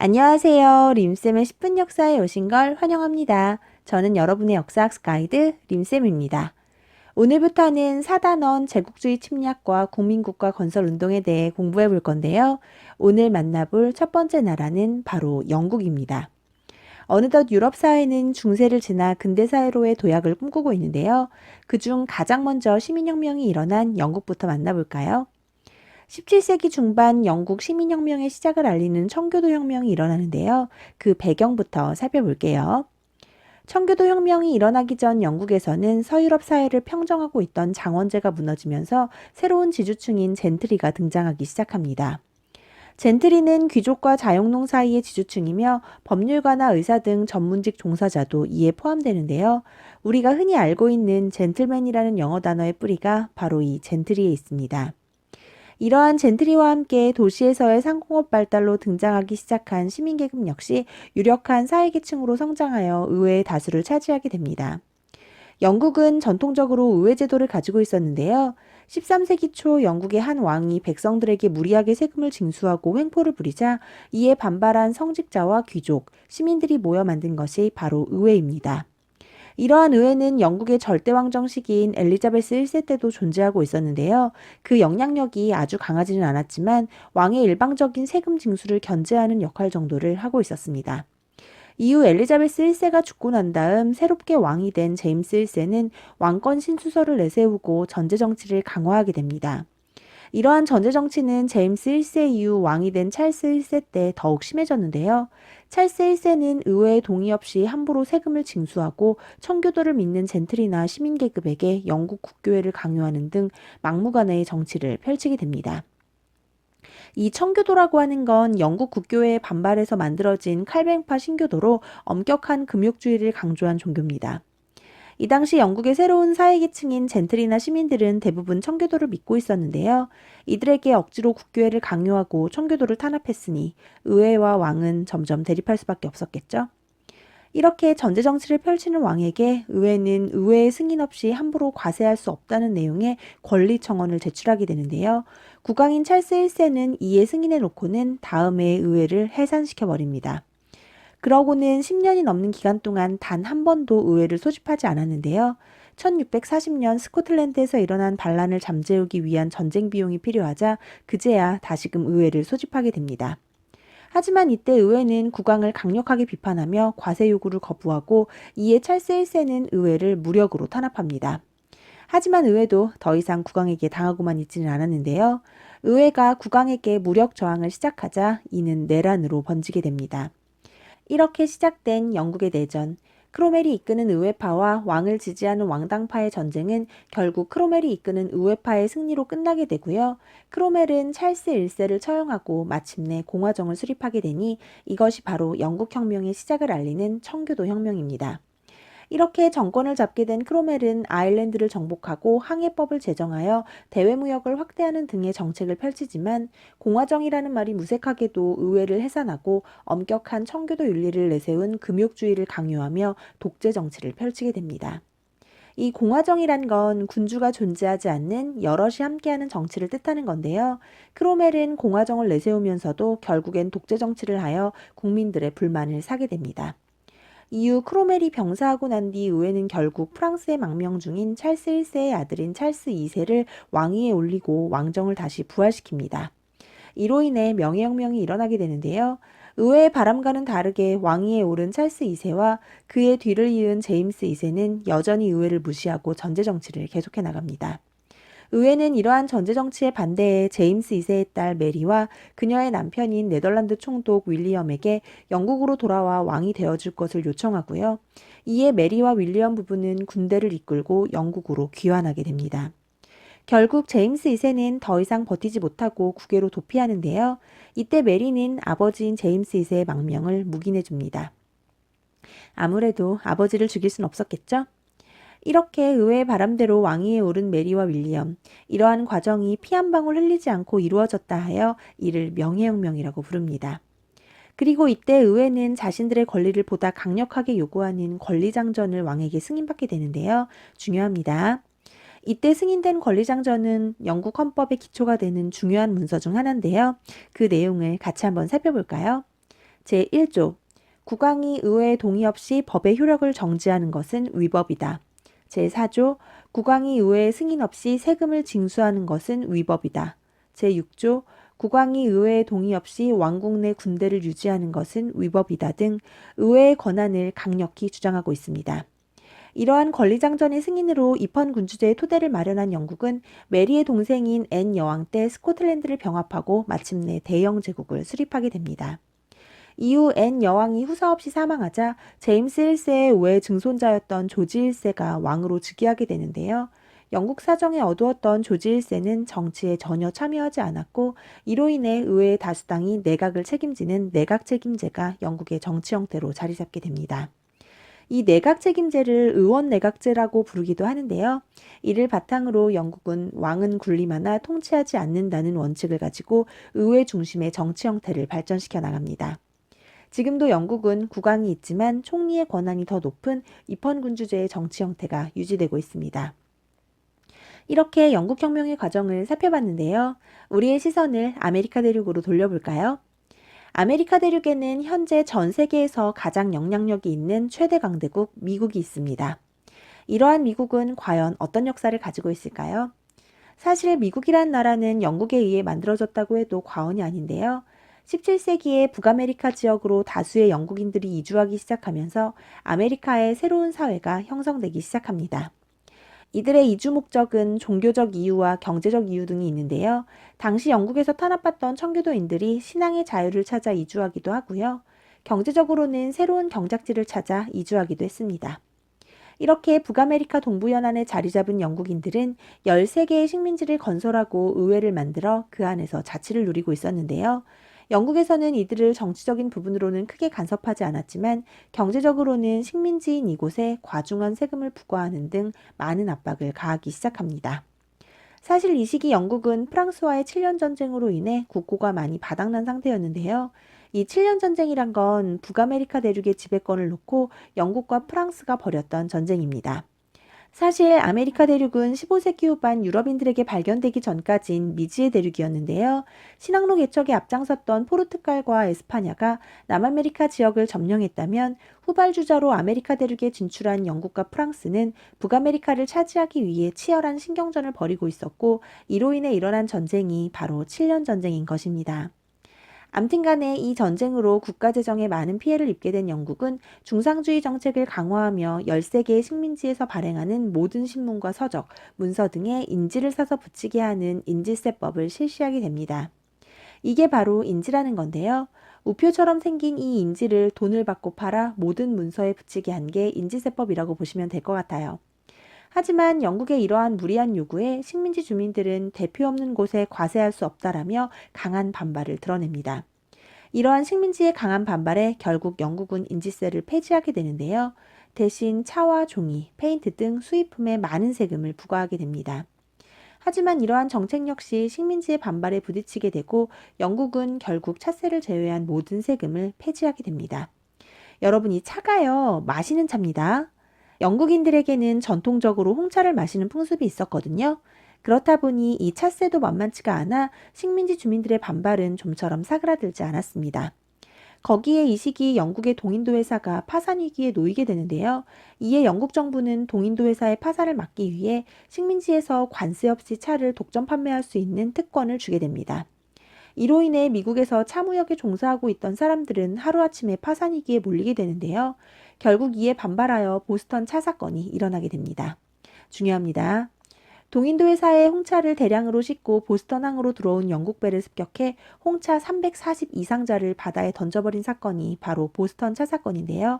안녕하세요. 림쌤의 10분 역사에 오신 걸 환영합니다. 저는 여러분의 역사학습 가이드 림쌤입니다. 오늘부터는 사단원 제국주의 침략과 국민국가 건설 운동에 대해 공부해 볼 건데요. 오늘 만나볼 첫 번째 나라는 바로 영국입니다. 어느덧 유럽 사회는 중세를 지나 근대 사회로의 도약을 꿈꾸고 있는데요. 그중 가장 먼저 시민혁명이 일어난 영국부터 만나볼까요? 17세기 중반 영국 시민혁명의 시작을 알리는 청교도 혁명이 일어나는데요. 그 배경부터 살펴볼게요. 청교도 혁명이 일어나기 전 영국에서는 서유럽 사회를 평정하고 있던 장원제가 무너지면서 새로운 지주층인 젠트리가 등장하기 시작합니다. 젠트리는 귀족과 자영농 사이의 지주층이며 법률가나 의사 등 전문직 종사자도 이에 포함되는데요. 우리가 흔히 알고 있는 젠틀맨이라는 영어 단어의 뿌리가 바로 이 젠트리에 있습니다. 이러한 젠트리와 함께 도시에서의 상공업 발달로 등장하기 시작한 시민계급 역시 유력한 사회계층으로 성장하여 의회의 다수를 차지하게 됩니다. 영국은 전통적으로 의회 제도를 가지고 있었는데요. 13세기 초 영국의 한 왕이 백성들에게 무리하게 세금을 징수하고 횡포를 부리자 이에 반발한 성직자와 귀족, 시민들이 모여 만든 것이 바로 의회입니다. 이러한 의회는 영국의 절대왕정 시기인 엘리자베스 1세 때도 존재하고 있었는데요. 그 영향력이 아주 강하지는 않았지만 왕의 일방적인 세금 징수를 견제하는 역할 정도를 하고 있었습니다. 이후 엘리자베스 1세가 죽고 난 다음 새롭게 왕이 된 제임스 1세는 왕권 신수설을 내세우고 전제 정치를 강화하게 됩니다. 이러한 전제 정치는 제임스 1세 이후 왕이 된 찰스 1세 때 더욱 심해졌는데요. 찰스 1세는 의회의 동의 없이 함부로 세금을 징수하고 청교도를 믿는 젠틀이나 시민 계급에게 영국 국교회를 강요하는 등 막무가내의 정치를 펼치게 됩니다. 이 청교도라고 하는 건 영국 국교회에 반발해서 만들어진 칼뱅파 신교도로 엄격한 금욕주의를 강조한 종교입니다. 이 당시 영국의 새로운 사회계층인 젠틀이나 시민들은 대부분 청교도를 믿고 있었는데요. 이들에게 억지로 국교회를 강요하고 청교도를 탄압했으니 의회와 왕은 점점 대립할 수밖에 없었겠죠. 이렇게 전제 정치를 펼치는 왕에게 의회는 의회의 승인 없이 함부로 과세할 수 없다는 내용의 권리 청원을 제출하게 되는데요. 국왕인 찰스 1세는 이에 승인해 놓고는 다음 해에 의회를 해산시켜 버립니다. 그러고는 10년이 넘는 기간 동안 단 한 번도 의회를 소집하지 않았는데요. 1640년 스코틀랜드에서 일어난 반란을 잠재우기 위한 전쟁 비용이 필요하자 그제야 다시금 의회를 소집하게 됩니다. 하지만 이때 의회는 국왕을 강력하게 비판하며 과세 요구를 거부하고 이에 찰스 1세는 의회를 무력으로 탄압합니다. 하지만 의회도 더 이상 국왕에게 당하고만 있지는 않았는데요. 의회가 국왕에게 무력 저항을 시작하자 이는 내란으로 번지게 됩니다. 이렇게 시작된 영국의 내전, 크로멜이 이끄는 의회파와 왕을 지지하는 왕당파의 전쟁은 결국 크로멜이 이끄는 의회파의 승리로 끝나게 되고요. 크로멜은 찰스 1세를 처형하고 마침내 공화정을 수립하게 되니 이것이 바로 영국 혁명의 시작을 알리는 청교도 혁명입니다. 이렇게 정권을 잡게 된 크로멜은 아일랜드를 정복하고 항해법을 제정하여 대외무역을 확대하는 등의 정책을 펼치지만 공화정이라는 말이 무색하게도 의회를 해산하고 엄격한 청교도 윤리를 내세운 금욕주의를 강요하며 독재 정치를 펼치게 됩니다. 이 공화정이란 건 군주가 존재하지 않는 여럿이 함께하는 정치를 뜻하는 건데요. 크로멜은 공화정을 내세우면서도 결국엔 독재 정치를 하여 국민들의 불만을 사게 됩니다. 이후 크로멜이 병사하고 난 뒤 의회는 결국 프랑스의 망명 중인 찰스 1세의 아들인 찰스 2세를 왕위에 올리고 왕정을 다시 부활시킵니다. 이로 인해 명예혁명이 일어나게 되는데요. 의회의 바람과는 다르게 왕위에 오른 찰스 2세와 그의 뒤를 이은 제임스 2세는 여전히 의회를 무시하고 전제 정치를 계속해 나갑니다. 의회는 이러한 전제 정치에 반대해 제임스 2세의 딸 메리와 그녀의 남편인 네덜란드 총독 윌리엄에게 영국으로 돌아와 왕이 되어줄 것을 요청하고요. 이에 메리와 윌리엄 부부는 군대를 이끌고 영국으로 귀환하게 됩니다. 결국 제임스 2세는 더 이상 버티지 못하고 국외로 도피하는데요. 이때 메리는 아버지인 제임스 2세의 망명을 묵인해 줍니다. 아무래도 아버지를 죽일 순 없었겠죠? 이렇게 의외의 바람대로 왕위에 오른 메리와 윌리엄. 이러한 과정이 피 한 방울 흘리지 않고 이루어졌다 하여 이를 명예혁명이라고 부릅니다. 그리고 이때 의회는 자신들의 권리를 보다 강력하게 요구하는 권리장전을 왕에게 승인받게 되는데요. 중요합니다. 이때 승인된 권리장전은 영국 헌법의 기초가 되는 중요한 문서 중 하나인데요. 그 내용을 같이 한번 살펴볼까요? 제1조 국왕이 의회의 동의 없이 법의 효력을 정지하는 것은 위법이다. 제4조 국왕이 의회의 승인 없이 세금을 징수하는 것은 위법이다. 제6조 국왕이 의회의 동의 없이 왕국 내 군대를 유지하는 것은 위법이다 등 의회의 권한을 강력히 주장하고 있습니다. 이러한 권리장전의 승인으로 입헌 군주제의 토대를 마련한 영국은 메리의 동생인 앤 여왕 때 스코틀랜드를 병합하고 마침내 대영 제국을 수립하게 됩니다. 이후 앤 여왕이 후사 없이 사망하자 제임스 1세의 외 증손자였던 조지 1세가 왕으로 즉위하게 되는데요. 영국 사정에 어두웠던 조지 1세는 정치에 전혀 참여하지 않았고 이로 인해 의회의 다수당이 내각을 책임지는 내각 책임제가 영국의 정치 형태로 자리 잡게 됩니다. 이 내각 책임제를 의원 내각제라고 부르기도 하는데요. 이를 바탕으로 영국은 왕은 군림하나 통치하지 않는다는 원칙을 가지고 의회 중심의 정치 형태를 발전시켜 나갑니다. 지금도 영국은 국왕이 있지만 총리의 권한이 더 높은 입헌군주제의 정치 형태가 유지되고 있습니다. 이렇게 영국혁명의 과정을 살펴봤는데요. 우리의 시선을 아메리카 대륙으로 돌려볼까요? 아메리카 대륙에는 현재 전 세계에서 가장 영향력이 있는 최대 강대국 미국이 있습니다. 이러한 미국은 과연 어떤 역사를 가지고 있을까요? 사실 미국이란 나라는 영국에 의해 만들어졌다고 해도 과언이 아닌데요. 17세기에 북아메리카 지역으로 다수의 영국인들이 이주하기 시작하면서 아메리카의 새로운 사회가 형성되기 시작합니다. 이들의 이주 목적은 종교적 이유와 경제적 이유 등이 있는데요. 당시 영국에서 탄압받던 청교도인들이 신앙의 자유를 찾아 이주하기도 하고요. 경제적으로는 새로운 경작지를 찾아 이주하기도 했습니다. 이렇게 북아메리카 동부연안에 자리 잡은 영국인들은 13개의 식민지를 건설하고 의회를 만들어 그 안에서 자치를 누리고 있었는데요. 영국에서는 이들을 정치적인 부분으로는 크게 간섭하지 않았지만 경제적으로는 식민지인 이곳에 과중한 세금을 부과하는 등 많은 압박을 가하기 시작합니다. 사실 이 시기 영국은 프랑스와의 7년 전쟁으로 인해 국고가 많이 바닥난 상태였는데요. 이 7년 전쟁이란 건 북아메리카 대륙의 지배권을 놓고 영국과 프랑스가 벌였던 전쟁입니다. 사실 아메리카 대륙은 15세기 후반 유럽인들에게 발견되기 전까진 미지의 대륙이었는데요. 신항로 개척에 앞장섰던 포르투갈과 에스파냐가 남아메리카 지역을 점령했다면 후발주자로 아메리카 대륙에 진출한 영국과 프랑스는 북아메리카를 차지하기 위해 치열한 신경전을 벌이고 있었고 이로 인해 일어난 전쟁이 바로 7년 전쟁인 것입니다. 암튼 간에 이 전쟁으로 국가 재정에 많은 피해를 입게 된 영국은 중상주의 정책을 강화하며 13개의 식민지에서 발행하는 모든 신문과 서적, 문서 등에 인지를 사서 붙이게 하는 인지세법을 실시하게 됩니다. 이게 바로 인지라는 건데요. 우표처럼 생긴 이 인지를 돈을 받고 팔아 모든 문서에 붙이게 한 게 인지세법이라고 보시면 될 것 같아요. 하지만 영국의 이러한 무리한 요구에 식민지 주민들은 대표 없는 곳에 과세할 수 없다라며 강한 반발을 드러냅니다. 이러한 식민지의 강한 반발에 결국 영국은 인지세를 폐지하게 되는데요. 대신 차와 종이, 페인트 등 수입품에 많은 세금을 부과하게 됩니다. 하지만 이러한 정책 역시 식민지의 반발에 부딪히게 되고 영국은 결국 차세를 제외한 모든 세금을 폐지하게 됩니다. 여러분 이 차가요 마시는 차입니다. 영국인들에게는 전통적으로 홍차를 마시는 풍습이 있었거든요. 그렇다 보니 이 차세도 만만치가 않아 식민지 주민들의 반발은 좀처럼 사그라들지 않았습니다. 거기에 이 시기 영국의 동인도 회사가 파산 위기에 놓이게 되는데요. 이에 영국 정부는 동인도 회사의 파산을 막기 위해 식민지에서 관세 없이 차를 독점 판매할 수 있는 특권을 주게 됩니다. 이로 인해 미국에서 차무역에 종사하고 있던 사람들은 하루아침에 파산 위기에 몰리게 되는데요. 결국 이에 반발하여 보스턴 차 사건이 일어나게 됩니다. 중요합니다. 동인도 회사의 홍차를 대량으로 싣고 보스턴항으로 들어온 영국 배를 습격해 홍차 340 이상자를 바다에 던져버린 사건이 바로 보스턴 차 사건인데요.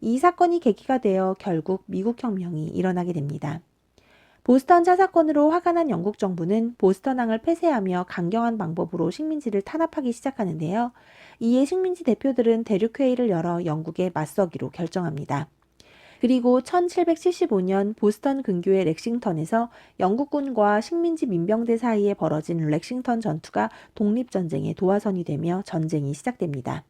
이 사건이 계기가 되어 결국 미국 혁명이 일어나게 됩니다. 보스턴 차 사건으로 화가 난 영국 정부는 보스턴항을 폐쇄하며 강경한 방법으로 식민지를 탄압하기 시작하는데요. 이에 식민지 대표들은 대륙회의를 열어 영국에 맞서기로 결정합니다. 그리고 1775년 보스턴 근교의 렉싱턴에서 영국군과 식민지 민병대 사이에 벌어진 렉싱턴 전투가 독립전쟁의 도화선이 되며 전쟁이 시작됩니다.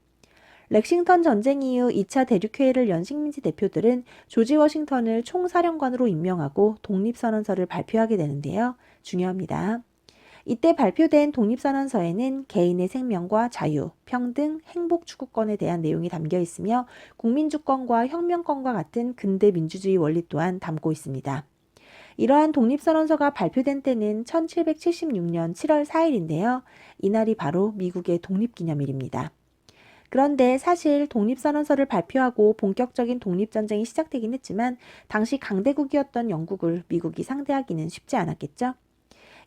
렉싱턴 전쟁 이후 2차 대륙회의를 연 식민지 대표들은 조지 워싱턴을 총사령관으로 임명하고 독립선언서를 발표하게 되는데요. 중요합니다. 이때 발표된 독립선언서에는 개인의 생명과 자유, 평등, 행복 추구권에 대한 내용이 담겨 있으며 국민주권과 혁명권과 같은 근대 민주주의 원리 또한 담고 있습니다. 이러한 독립선언서가 발표된 때는 1776년 7월 4일인데요. 이날이 바로 미국의 독립기념일입니다. 그런데 사실 독립선언서를 발표하고 본격적인 독립전쟁이 시작되긴 했지만 당시 강대국이었던 영국을 미국이 상대하기는 쉽지 않았겠죠.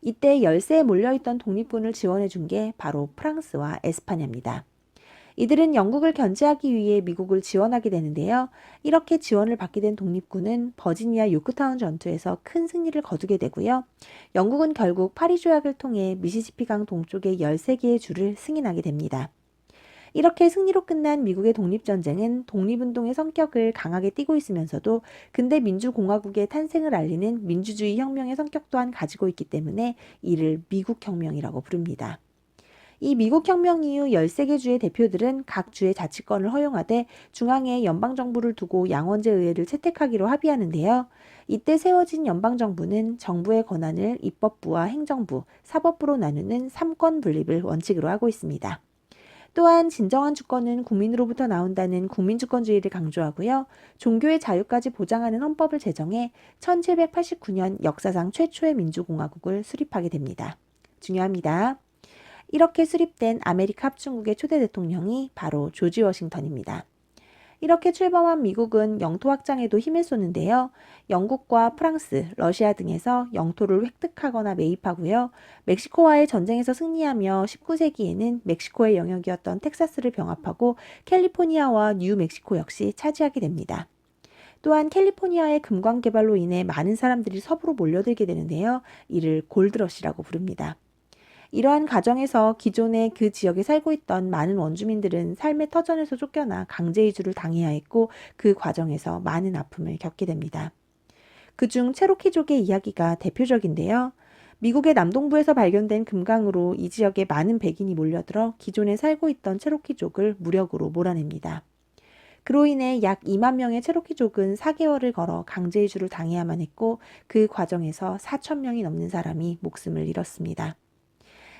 이때 열세에 몰려있던 독립군을 지원해 준 게 바로 프랑스와 에스파냐입니다. 이들은 영국을 견제하기 위해 미국을 지원하게 되는데요. 이렇게 지원을 받게 된 독립군은 버지니아 요크타운 전투에서 큰 승리를 거두게 되고요. 영국은 결국 파리 조약을 통해 미시시피강 동쪽의 13개의 주를 승인하게 됩니다. 이렇게 승리로 끝난 미국의 독립전쟁은 독립운동의 성격을 강하게 띠고 있으면서도 근대 민주공화국의 탄생을 알리는 민주주의 혁명의 성격 또한 가지고 있기 때문에 이를 미국 혁명이라고 부릅니다. 이 미국 혁명 이후 13개 주의 대표들은 각 주의 자치권을 허용하되 중앙에 연방정부를 두고 양원제 의회를 채택하기로 합의하는데요. 이때 세워진 연방정부는 정부의 권한을 입법부와 행정부, 사법부로 나누는 삼권 분립을 원칙으로 하고 있습니다. 또한 진정한 주권은 국민으로부터 나온다는 국민주권주의를 강조하고요. 종교의 자유까지 보장하는 헌법을 제정해 1789년 역사상 최초의 민주공화국을 수립하게 됩니다. 중요합니다. 이렇게 수립된 아메리카 합중국의 초대 대통령이 바로 조지 워싱턴입니다. 이렇게 출범한 미국은 영토 확장에도 힘을 쏟는데요. 영국과 프랑스, 러시아 등에서 영토를 획득하거나 매입하고요. 멕시코와의 전쟁에서 승리하며 19세기에는 멕시코의 영역이었던 텍사스를 병합하고 캘리포니아와 뉴멕시코 역시 차지하게 됩니다. 또한 캘리포니아의 금광 개발로 인해 많은 사람들이 서부로 몰려들게 되는데요. 이를 골드러시라고 부릅니다. 이러한 과정에서 기존에 그 지역에 살고 있던 많은 원주민들은 삶의 터전에서 쫓겨나 강제 이주를 당해야 했고 그 과정에서 많은 아픔을 겪게 됩니다. 그중 체로키족의 이야기가 대표적인데요. 미국의 남동부에서 발견된 금강으로 이 지역에 많은 백인이 몰려들어 기존에 살고 있던 체로키족을 무력으로 몰아냅니다. 그로 인해 약 2만 명의 체로키족은 4개월을 걸어 강제 이주를 당해야만 했고 그 과정에서 4천 명이 넘는 사람이 목숨을 잃었습니다.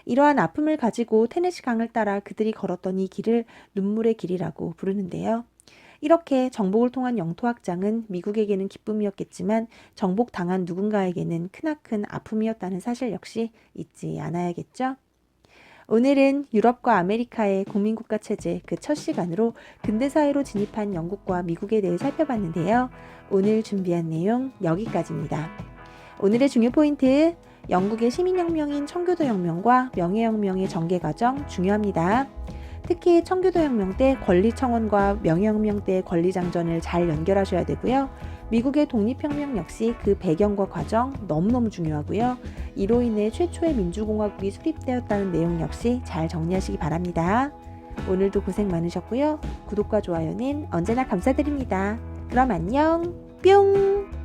이러한 아픔을 가지고 테네시 강을 따라 그들이 걸었던 이 길을 눈물의 길이라고 부르는데요. 이렇게 정복을 통한 영토 확장은 미국에게는 기쁨이었겠지만 정복당한 누군가에게는 크나큰 아픔이었다는 사실 역시 잊지 않아야겠죠. 오늘은 유럽과 아메리카의 국민국가 체제 그 첫 시간으로 근대 사회로 진입한 영국과 미국에 대해 살펴봤는데요. 오늘 준비한 내용 여기까지입니다. 오늘의 중요 포인트 영국의 시민혁명인 청교도혁명과 명예혁명의 전개 과정 중요합니다. 특히 청교도혁명 때 권리청원과 명예혁명 때 권리장전을 잘 연결하셔야 되고요. 미국의 독립혁명 역시 그 배경과 과정 너무너무 중요하고요. 이로 인해 최초의 민주공화국이 수립되었다는 내용 역시 잘 정리하시기 바랍니다. 오늘도 고생 많으셨고요. 구독과 좋아요는 언제나 감사드립니다. 그럼 안녕 뿅!